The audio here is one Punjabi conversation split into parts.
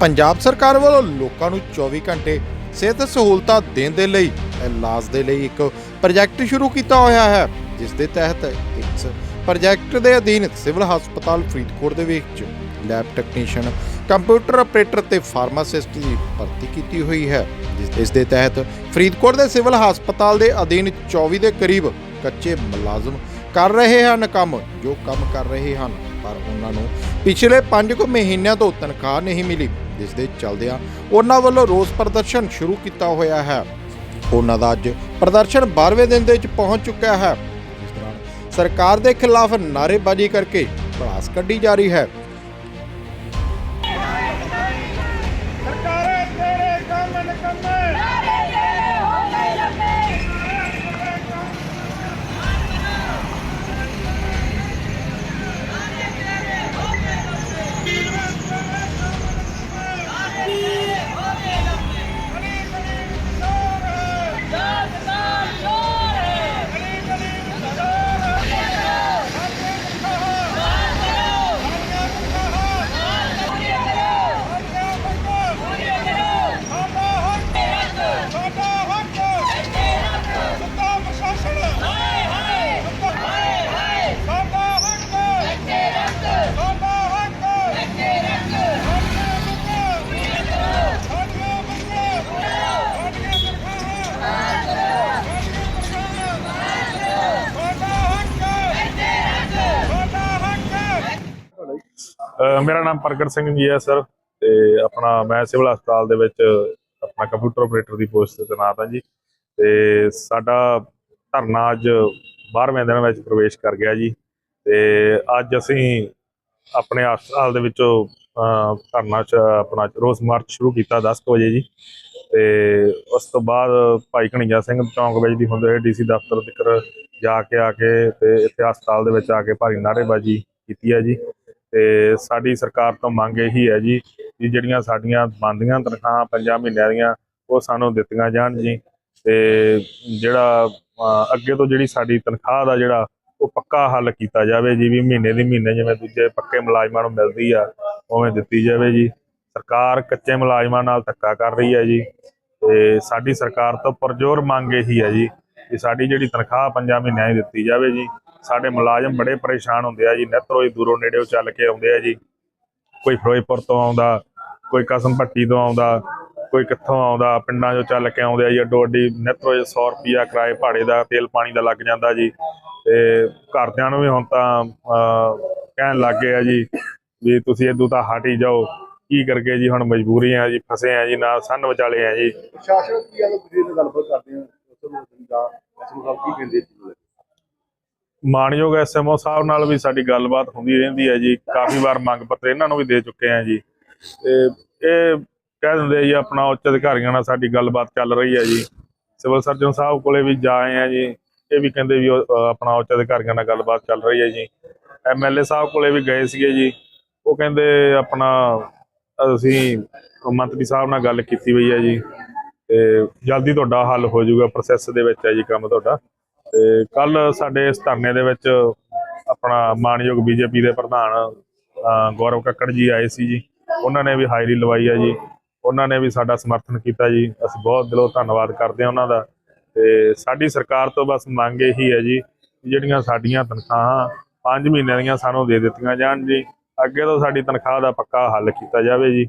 ਪੰਜਾਬ ਸਰਕਾਰ ਵੱਲੋਂ ਲੋਕਾਂ ਨੂੰ 24 ਘੰਟੇ ਸਿਹਤ ਸਹੂਲਤਾਂ ਦੇਣ ਦੇ ਲਈ ਇਲਾਜ ਦੇ ਲਈ ਇੱਕ ਪ੍ਰੋਜੈਕਟ ਸ਼ੁਰੂ ਕੀਤਾ ਹੋਇਆ ਹੈ, ਜਿਸ ਦੇ ਤਹਿਤ ਇਸ ਪ੍ਰੋਜੈਕਟ ਦੇ ਅਧੀਨ ਸਿਵਲ ਹਸਪਤਾਲ ਫਰੀਦਕੋਟ ਦੇ ਵਿੱਚ ਲੈਬ ਟੈਕਨੀਸ਼ੀਅਨ, ਕੰਪਿਊਟਰ ਆਪਰੇਟਰ ਤੇ ਫਾਰਮਾਸਿਸਟ ਦੀ ਭਰਤੀ ਕੀਤੀ ਹੋਈ ਹੈ। ਜਿਸ ਇਸ ਦੇ ਤਹਿਤ ਫਰੀਦਕੋਟ ਦੇ ਸਿਵਲ ਹਸਪਤਾਲ ਦੇ ਅਧੀਨ 24 ਦੇ ਕਰੀਬ ਕੱਚੇ ਮੁਲਾਜ਼ਮ ਕਰ ਰਹੇ ਹਨ ਕੰਮ, ਜੋ ਕੰਮ ਕਰ ਰਹੇ ਹਨ, ਪਰ ਉਹਨਾਂ ਨੂੰ ਪਿਛਲੇ 5 ਕੁ ਮਹੀਨਿਆਂ ਤੋਂ ਤਨਖਾਹ ਨਹੀਂ ਮਿਲੀ। ਜਿਸ ਦੇ ਚੱਲਦਿਆਂ ਉਹਨਾਂ ਵੱਲੋਂ ਰੋਸ ਪ੍ਰਦਰਸ਼ਨ ਸ਼ੁਰੂ ਕੀਤਾ ਹੋਇਆ ਹੈ। ਉਹਨਾਂ ਦਾ ਅੱਜ ਪ੍ਰਦਰਸ਼ਨ 12ਵੇਂ ਦਿਨ ਦੇ ਵਿੱਚ ਪਹੁੰਚ ਚੁੱਕਿਆ ਹੈ। ਜਿਸ ਦੌਰਾਨ ਸਰਕਾਰ ਦੇ ਖਿਲਾਫ ਨਾਅਰੇਬਾਜ਼ੀ ਕਰਕੇ ਭੜਾਸ ਕੱਢੀ ਜਾ ਰਹੀ ਹੈ। ਮੇਰਾ ਨਾਮ ਪ੍ਰਗਟ ਸਿੰਘ ਜੀ ਹੈ, ਸਰ। ਤੇ ਆਪਣਾ ਮੈਂ ਸਿਵਲ ਹਸਪਤਾਲ ਦੇ ਵਿੱਚ ਆਪਣਾ ਕੰਪਿਊਟਰ ਆਪਰੇਟਰ ਦੀ ਪੋਸਟ ਤੇ ਤੈਨਾਤ ਹਾਂ ਜੀ। ਤੇ ਸਾਡਾ ਧਰਨਾ ਅੱਜ 12ਵੇਂ ਦਿਨ ਵਿੱਚ ਪ੍ਰਵੇਸ਼ ਕਰ ਗਿਆ ਜੀ। ਤੇ ਅੱਜ ਅਸੀਂ ਆਪਣੇ ਹਸਪਤਾਲ ਦੇ ਵਿੱਚੋਂ ਧਰਨਾ ਚ ਆਪਣਾ ਰੋਸ ਮਾਰਚ ਸ਼ੁਰੂ ਕੀਤਾ 10 ਕੁ ਵਜੇ ਜੀ। ਤੇ ਉਸ ਤੋਂ ਬਾਅਦ ਭਾਈ ਕਣੀਆ ਸਿੰਘ ਚੌਂਕ ਵਿੱਚ ਦੀ ਹੁੰਦੇ ਹੋਏ ਡੀਸੀ ਦਫ਼ਤਰ ਤੱਕ ਜਾ ਕੇ ਆ ਕੇ ਤੇ ਇੱਥੇ ਹਸਪਤਾਲ ਦੇ ਵਿੱਚ ਆ ਕੇ ਭਾਰੀ ਨਾਅਰੇਬਾਜ਼ੀ ਕੀਤੀ ਹੈ ਜੀ। ਤੇ ਸਾਡੀ ਸਰਕਾਰ ਤੋਂ ਮੰਗ ਇਹੀ ਹੈ ਜੀ ਕਿ ਜਿਹੜੀਆਂ ਸਾਡੀਆਂ ਬੰਦੀਆਂ ਤਨਖਾਹਾਂ ਪੰਜਾਂ ਮਹੀਨਿਆਂ ਦੀਆਂ, ਉਹ ਸਾਨੂੰ ਦਿੱਤੀਆਂ ਜਾਣ ਜੀ। ਤੇ ਜਿਹੜਾ ਅੱਗੇ ਤੋਂ ਜਿਹੜੀ ਸਾਡੀ ਤਨਖਾਹ ਦਾ ਜਿਹੜਾ ਉਹ ਪੱਕਾ ਹੱਲ ਕੀਤਾ ਜਾਵੇ ਜੀ, ਵੀ ਮਹੀਨੇ ਦੀ ਮਹੀਨੇ ਜਿਵੇਂ ਦੂਜੇ ਪੱਕੇ ਮੁਲਾਜ਼ਮਾਂ ਨੂੰ ਮਿਲਦੀ ਆ, ਉਵੇਂ ਦਿੱਤੀ ਜਾਵੇ ਜੀ। ਸਰਕਾਰ ਕੱਚੇ ਮੁਲਾਜ਼ਮਾਂ ਨਾਲ ਧੱਕਾ ਕਰ ਰਹੀ ਹੈ ਜੀ। ਤੇ ਸਾਡੀ ਸਰਕਾਰ ਤੋਂ ਪਰਜੋਰ ਮੰਗ ਇਹੀ ਹੈ ਜੀ ਕਿ ਸਾਡੀ ਜਿਹੜੀ ਤਨਖਾਹ ਪੰਜਾਂ ਮਹੀਨਿਆਂ ਦੀ ਦਿੱਤੀ ਜਾਵੇ ਜੀ। ਸਾਡੇ ਮੁਲਾਜ਼ਮ ਬੜੇ ਪਰੇਸ਼ਾਨ ਹੁੰਦੇ ਆ ਜੀ ਨਿੱਤ ਦੂਰੋਂ ਨੇੜੇੋਂ ਚੱਲ ਕੇ ਆਉਂਦੇ ਆ ਜੀ। ਕੋਈ ਫਿਰੋਜ਼ਪੁਰ ਤੋਂ ਆਉਂਦਾ, ਕੋਈ ਕਸਮ ਭੱਟੀ ਤੋਂ ਆਉਂਦਾ, ਕੋਈ ਕਿੱਥੋਂ ਆਉਂਦਾ, ਪਿੰਡਾਂ 'ਚੋਂ ਚੱਲ ਕੇ ਆਉਂਦੇ ਆ ਜੀ, ਅੱਡੋ ਅੱਡੀ ਨਿੱਤ 100 ਰੁਪਿਆ ਕਿਰਾਏ ਭਾੜੇ ਦਾ ਤੇਲ ਪਾਣੀ ਦਾ ਲੱਗ ਜਾਂਦਾ ਜੀ। ਤੇ ਘਰਦਿਆਂ ਨੂੰ ਵੀ ਹੁਣ ਤਾਂ ਕਹਿਣ ਲੱਗ ਗਏ ਆ ਜੀ ਵੀ ਤੁਸੀਂ ਇਦੋਂ ਤਾਂ ਹਟ ਹੀ ਜਾਓ। ਕੀ ਕਰਕੇ ਜੀ ਹੁਣ ਮਜਬੂਰੀ ਆ ਜੀ, ਫਸੇ ਆ ਜੀ ਨਾ ਸੰਨ ਵਿਚਾਲੇ ਆ ਜੀ। ਪ੍ਰਸ਼ਾਸਨ ਕੀ ਗੱਲ ਤੁਸੀਂ ਗੱਲਬਾਤ ਕਰਦੇ ਹੋ, ਉਸ ਨੂੰ ਕੀ ਕਹਿੰਦੇ ਜੀ? ਮਾਨਯੋਗ ਐਸਐਮਓ ਸਾਹਿਬ ਨਾਲ ਵੀ ਸਾਡੀ ਗੱਲਬਾਤ ਹੁੰਦੀ ਰਹਿੰਦੀ ਹੈ ਜੀ। ਕਾਫੀ ਵਾਰ ਮੰਗ ਪੱਤਰ ਇਹਨਾਂ ਨੂੰ ਵੀ ਦੇ ਚੁੱਕੇ ਆ ਜੀ। ਤੇ ਇਹ ਕਹਿ ਦਿੰਦੇ ਜੀ ਆਪਣਾ ਉੱਚ ਅਧਿਕਾਰੀਆਂ ਨਾਲ ਸਾਡੀ ਗੱਲਬਾਤ ਚੱਲ ਰਹੀ ਹੈ ਜੀ। ਸਿਵਲ ਸਰਜਨ ਸਾਹਿਬ ਕੋਲੇ ਵੀ ਜਾ ਆਏ ਆ ਜੀ। ਇਹ ਵੀ ਕਹਿੰਦੇ ਵੀ ਉਹ, ਆਪਣਾ ਉੱਚ ਅਧਿਕਾਰੀਆਂ ਨਾਲ ਗੱਲਬਾਤ ਚੱਲ ਰਹੀ ਹੈ ਜੀ। ਐਮਐਲਏ ਸਾਹਿਬ ਕੋਲੇ ਵੀ ਗਏ ਸੀਗੇ ਜੀ। ਉਹ ਕਹਿੰਦੇ ਆਪਣਾ ਅਸੀਂ ਮੰਤਰੀ ਸਾਹਿਬ ਨਾਲ ਗੱਲ ਕੀਤੀ ਹੋਈ ਹੈ ਜੀ। ਤੇ ਜਲਦੀ ਤੁਹਾਡਾ ਹੱਲ ਹੋ ਜਾਊਗਾ ਪ੍ਰੋਸੈਸ ਦੇ ਵਿੱਚ ਹੈ ਜੀ ਕੰਮ ਤੁਹਾਡਾ। ਤੇ ਕੱਲ ਸਾਡੇ ਇਸ ਧਰਨੇ ਦੇ ਵਿੱਚ ਆਪਣਾ ਮਾਨਯੋਗ ਬੀਜੇਪੀ ਦੇ ਪ੍ਰਧਾਨ ਗੌਰਵ ਕੱਕੜ ਜੀ ਆਏ ਸੀ ਜੀ। ਉਹਨਾਂ ਨੇ ਵੀ ਹਾਜ਼ਰੀ ਲਵਾਈ ਹੈ ਜੀ। ਉਹਨਾਂ ਨੇ ਵੀ ਸਾਡਾ ਸਮਰਥਨ ਕੀਤਾ ਜੀ। ਅਸੀਂ ਬਹੁਤ ਦਿਲੋਂ ਧੰਨਵਾਦ ਕਰਦੇ ਹਾਂ ਉਹਨਾਂ ਦਾ। ਤੇ ਸਾਡੀ ਸਰਕਾਰ ਤੋਂ ਬਸ ਮੰਗ ਇਹੀ ਹੈ ਜੀ ਜਿਹੜੀਆਂ ਸਾਡੀਆਂ ਤਨਖਾਹਾਂ 5 ਮਹੀਨਿਆਂ ਦੀਆਂ ਸਾਨੂੰ ਦੇ ਦਿੱਤੀਆਂ ਜਾਣ ਜੀ। ਅੱਗੇ ਤੋਂ ਸਾਡੀ ਤਨਖਾਹ ਦਾ ਪੱਕਾ ਹੱਲ ਕੀਤਾ ਜਾਵੇ ਜੀ।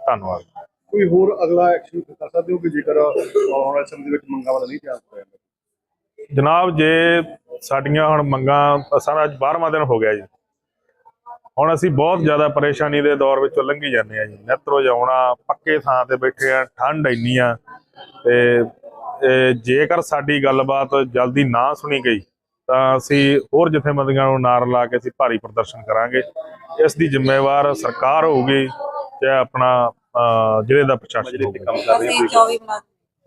ਧੰਨਵਾਦ। ਕੋਈ ਹੋਰ ਅਗਲਾ ਐਕਸ਼ਨ ਕਰ ਸਕਦੇ ਹੋ ਕਿ ਜੇਕਰ ਆਉਣ ਵਾਲੇ ਸਮੇਂ ਦੇ ਵਿੱਚ ਮੰਗਾਂ ਵਾਲਾ ਨਹੀਂ ਧਿਆਨ ਹੋਇਆ ਜਨਾਬ ਜੇ ਸਾਡੀਆਂ ਹੁਣ ਮੰਗਾਂ ਸਾਰਾ ਅੱਜ 12ਵਾਂ ਦਿਨ ਹੋ ਗਿਆ ਜੀ। ਹੁਣ ਅਸੀਂ ਬਹੁਤ ਜ਼ਿਆਦਾ ਪਰੇਸ਼ਾਨੀ ਦੇ ਦੌਰ ਵਿੱਚੋਂ ਲੰਘੀ ਜਾਂਦੇ ਆ ਜੀ। ਨਿੱਤ ਰੋਜ਼ ਆਉਣਾ ਪੱਕੇ ਥਾਂ ਤੇ ਬੈਠੇ ਆ ਠੰਡ ਇੰਨੀ ਆ ਤੇ ਜੇਕਰ ਸਾਡੀ ਗੱਲਬਾਤ ਜਲਦੀ ਨਾ ਸੁਣੀ ਗਈ ਤਾਂ ਅਸੀਂ ਹੋਰ ਜਥੇਬੰਦੀਆਂ ਨੂੰ ਨਾਰ ਲਾ ਕੇ ਅਸੀਂ ਭਾਰੀ ਪ੍ਰਦਰਸ਼ਨ ਕਰਾਂਗੇ। ਇਸ ਦੀ ਜ਼ਿੰਮੇਵਾਰ ਸਰਕਾਰ ਹੋਊਗੀ ਤੇ ਆਪਣਾ ਅਹ, ਜ਼ਿਲ੍ਹੇ ਦਾ ਪ੍ਰਸ਼ਾਸਨ ਹੋਊਗਾ ਅਸੀਂ 24 ਬਣਾ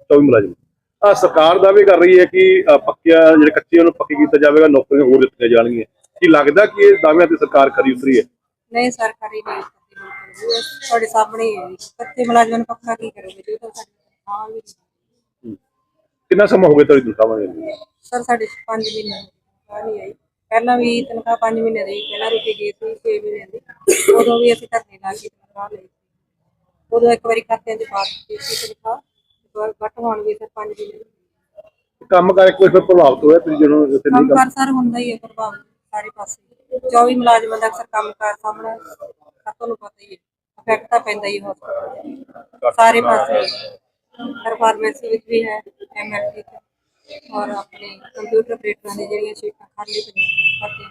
24 ਮੁਲਾਜ਼ਮ। ਸਰਕਾਰ ਦਾਅਵੇ ਕਰ ਰਹੀ ਹੈ ਕਿ ਪੱਕਿਆ ਜਿਹੜੇ ਕੱਚੇ ਉਹਨੂੰ ਪੱਕੇ ਕੀਤਾ ਜਾਵੇਗਾ ਨੌਕਰੀਆਂ ਹੋਰ ਦਿੱਤੀਆਂ ਜਾਣਗੀਆਂ ਕੀ ਲੱਗਦਾ ਕਿ ਇਹ ਦਾਅਵਿਆਂ ਤੇ ਸਰਕਾਰ ਖਰੀ ਉਤਰੀ ਹੈ ਨਹੀਂ ਸਰਕਾਰੀ ਨਹੀਂ। ਤੁਹਾਡੇ ਸਾਹਮਣੇ ਹੀ ਹੈ ਜੀ। ਕੱਚੇ ਮੁਲਾਜ਼ਮਾਂ ਨੂੰ ਪੱਕਾ ਕੀ ਕਰੋਗੇ ਜੀ ਉਹ ਤਾਂ ਸਾਡੀ ਤਨਖਾਹ ਵੀ ਨਹੀਂ। ਕਿੰਨਾ ਸਮਾਂ ਹੋ ਗਿਆ ਤੁਹਾਡੀ ਤਨਖਾਹਾਂ ਦੇ ਸਰ ਸਾਡੇ 5 ਮਹੀਨੇ ਤਨਖਾਹ ਨਹੀਂ ਆਈ ਪਹਿਲਾਂ ਵੀ ਤਨਖਾਹ 5 ਮਹੀਨੇ ਦੀ ਪਹਿਲਾਂ ਰੁਕੀ ਗਈ ਸੀ 6 ਮਹੀਨੇ ਦੀ ਉਦੋਂ ਵੀ ਅਸੀਂ ਧਰਨੇ ਲਾ ਕੇ ਤਨਖਾਹ ਲਈ। ਉਦੋਂ ਇੱਕ ਵਾਰੀ ਖਾਤਿਆਂ ਦੀ ਬਾਤ ਕੀਤੀ ਸੀ ਤਨਖਾਹ ਬਟ ਹੁਣ ਵੀ ਫਿਰ 5 ਦਿਨ ਕੰਮ ਕਰ ਕੋਈ ਫਿਰ ਪ੍ਰਭਾਵਿਤ ਹੋਇਆ ਤੁਸੀਂ ਜਦੋਂ ਇੱਥੇ ਨਹੀਂ ਕੰਮ ਕੰਮ? ਕਾਰ ਸਰ ਹੁੰਦਾ ਹੀ ਹੈ ਪ੍ਰਭਾਵ ਸਾਰੇ ਪਾਸੇ। 24 ਮੁਲਾਜ਼ਮਾਂ ਦਾ ਅਕਸਰ ਕੰਮ ਕਾਰ ਸਾਹਮਣੇ ਸਭ ਤੁਹਾਨੂੰ ਪਤਾ ਹੀ ਹੈ। ਇਫੈਕਟ ਤਾਂ ਪੈਂਦਾ ਹੀ ਹਸਪਤਾਲ ਸਾਰੇ ਪਾਸੇ। ਹਰ ਫਾਰਮੇਸੀ ਵਿੱਚ ਵੀ ਹੈ ਐਮਐਲਟੀ ਤੇ ਔਰ ਆਪਣੇ ਕੰਪਿਊਟਰ ਆਪਰੇਟਰਾਂ ਦੀ ਜਿਹੜੀਆਂ ਸੀਟਾਂ ਖਾਲੀ ਪਈਆਂ ਭਰਤੀਆਂ